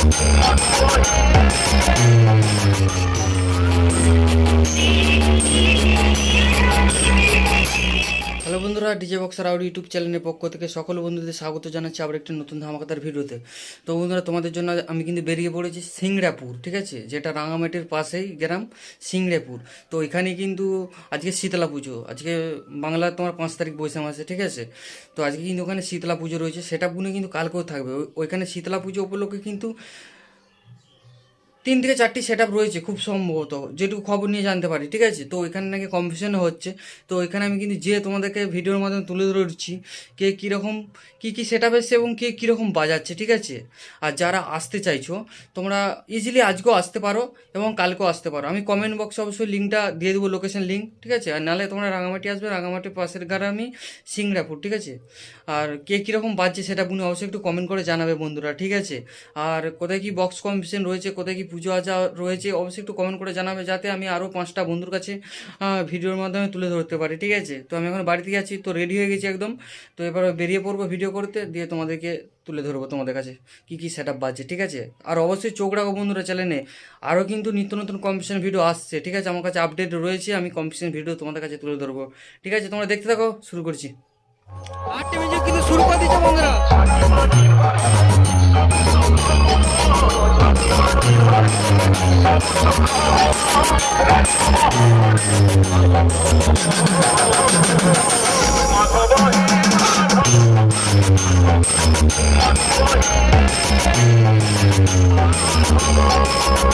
Thank you. Hello বন্ধুরা, DJ boxer আউড YouTube চ্যানেলের পক্ষ থেকে সকল বন্ধুদের স্বাগত জানাচ্ছি আবার একটি নতুন ধামাকাতার ভিডিওতে। তো বন্ধুরা, তোমাদের জন্য আমি কিন্তু বেরিয়ে পড়েছি সিংড়াপুর, ঠিক আছে? যেটা রাঙামাটির পাশেই গ্রাম সিংড়াপুর। তো এখানে কিন্তু আজকে শীতলা পুজো। আজকে বাংলা তোমার পাঁচ তারিখ বৈশাখ মাসে, ঠিক আছে? তো আজকে কিন্তু ওখানে শীতলা পুজো রয়েছে। সেটা পুনে কিন্তু কালকেও থাকবে। ওইখানে শীতলা পুজো উপলক্ষে কিন্তু তিন থেকে চারটি সেট রয়েছে খুব সম্ভবত, যেটুকু খবর নিয়ে জানতে পারি, ঠিক আছে? তো এখানে নাকি কম্পিটিশন হচ্ছে। তো এখানে আমি কিন্তু যে তোমাদেরকে ভিডিওর মাধ্যমে তুলে ধরছি, কে কীরকম, কী কী সেট এসছে এবং কে কীরকম বাজাচ্ছে, ঠিক আছে? আর যারা আসতে চাইছো, তোমরা ইজিলি আজকেও আসতে পারো এবং কালকেও আসতে পারো। আমি কমেন্ট বক্সে অবশ্যই লিঙ্কটা দিয়ে দেবো লোকেশন লিঙ্ক ঠিক আছে? আর নাহলে তোমরা রাঙামাটি আসবে, রাঙামাটির পাশের গ্রামই সিংড়াপুর, ঠিক আছে? আর কে কীরকম বাজছে সেটা বুনি অবশ্যই একটু কমেন্ট করে জানাবে বন্ধুরা, ঠিক আছে? আর কোথায় কি বক্স কম্পিটিশন রয়েছে, কোথায় কি পুজো আচা রয়েছে, অবশ্যই একটু কমেন্ট করে জানাবে যাতে আমি আরও পাঁচটা বন্ধুর কাছে ভিডিওর মাধ্যমে তুলে ধরতে পারি, ঠিক আছে? তো আমি এখন বাড়িতে আছি, তো রেডি হয়ে গেছি একদম। তো এবার বেরিয়ে পড়ব ভিডিও করতে, দিয়ে তোমাদেরকে তুলে ধরবো তোমাদের কাছে কী কী সেট আপ বাজছে, ঠিক আছে? আর অবশ্যই চোখ রাখো বন্ধুরা চ্যানেলে আরও কিন্তু নিত্য নতুন কম্পিটিশন ভিডিও আসছে, ঠিক আছে? আমার কাছে আপডেট রয়েছে, আমি কম্পিটিশন ভিডিও তোমাদের কাছে তুলে ধরবো, ঠিক আছে? তোমরা দেখতে থাকো, শুরু করছি। আটটা কিন্তু শুরু করে দিচ্ছে বন্ধুরা।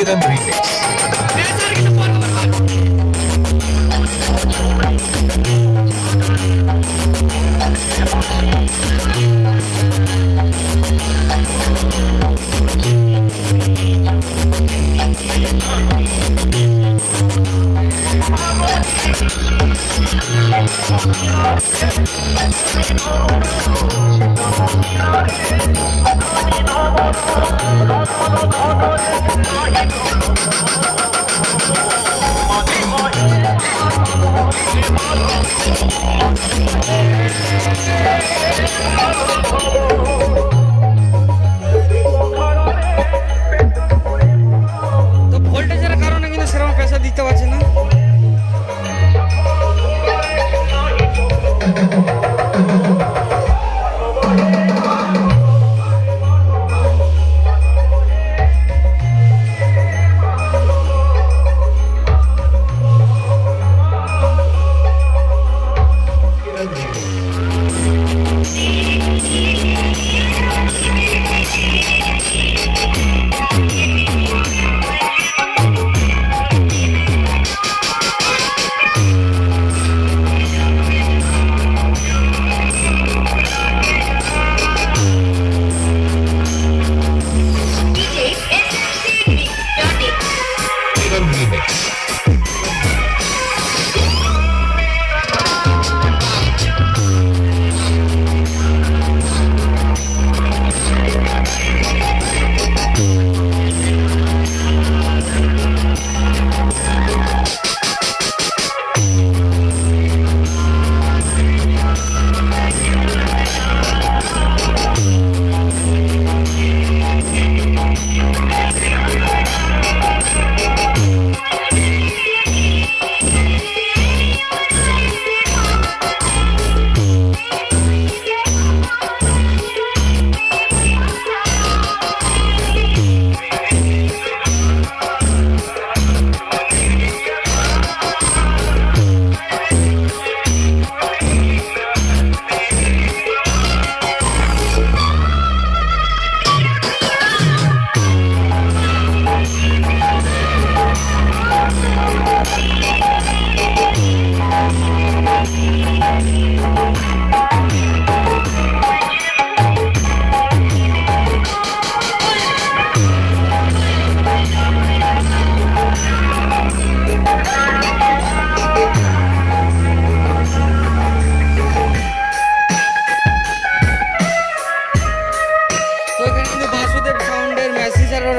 இதன் ரீமிக்ஸ் Thank you. তো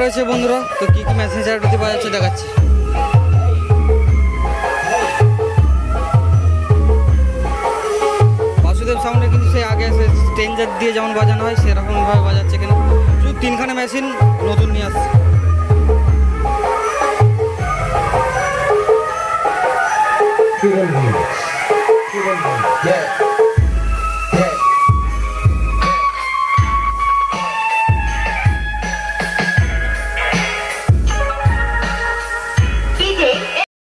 রয়েছে বন্ধুরা তো কি কি মেসেঞ্জার বাজাচ্ছে দেখাচ্ছি বাসুদেব সাউন্ডে কিন্তু সেই আগে সে স্ট্রেঞ্জার দিয়ে যেমন বাজানো হয়, সেরকমভাবে বাজাচ্ছে এখানে শুধু তিনখানা মেশিন নতুন নিয়ে আসছে. Yeah.